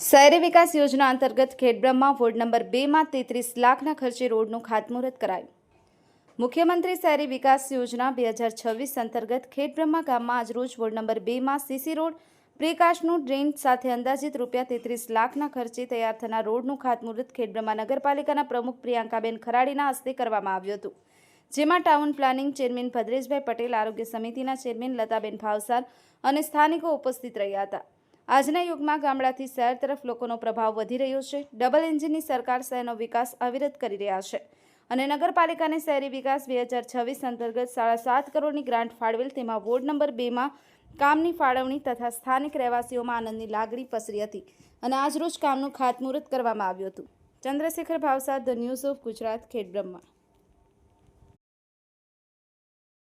શહેરી વિકાસ યોજના અંતર્ગત ખેડબ્રહ્મા વોર્ડ નંબર બેમાં તેત્રીસ લાખના ખર્ચે રોડનું ખાતમુહૂર્ત કરાયું. મુખ્યમંત્રી શહેરી વિકાસ યોજના બે હજાર છવ્વીસ અંતર્ગત ખેડબ્રહ્મા ગામમાં આજરોજ વોર્ડ નંબર બેમાં સીસી રોડ પ્રિકાશનું ડ્રેન સાથે અંદાજિત રૂપિયા તેત્રીસ લાખના ખર્ચે તૈયાર થનાર રોડનું ખાતમુહૂર્ત ખેડબ્રહ્મા નગરપાલિકાના પ્રમુખ પ્રિયાંકાબેન ખરાડીના હસ્તે કરવામાં આવ્યું હતું. જેમાં town planning chairman Bhadreshbhai Patel, આરોગ્ય સમિતિના ચેરમેન લતાબેન ભાવસાર અને સ્થાનિકો ઉપસ્થિત રહ્યા હતા. આજના યુગમાં ગામડાથી શહેર તરફ લોકોનો પ્રભાવ વધી રહ્યો છે. ડબલ એન્જિનની સરકાર શહેરનો વિકાસ અવિરત કરી રહ્યા છે અને નગરપાલિકાને શહેરી વિકાસ બે હજાર છવ્વીસ અંતર્ગત સાડા સાત કરોડની ગ્રાન્ટ ફાળવેલ તેમાં વોર્ડ નંબર બેમાં કામની ફાળવણી તથા સ્થાનિક રહેવાસીઓમાં આનંદની લાગણી પસરી હતી અને આજરોજ કામનું ખાતમુહૂર્ત કરવામાં આવ્યું હતું. Chandrashekhar Bhavsar, the news of Gujarat, Khedbrahma.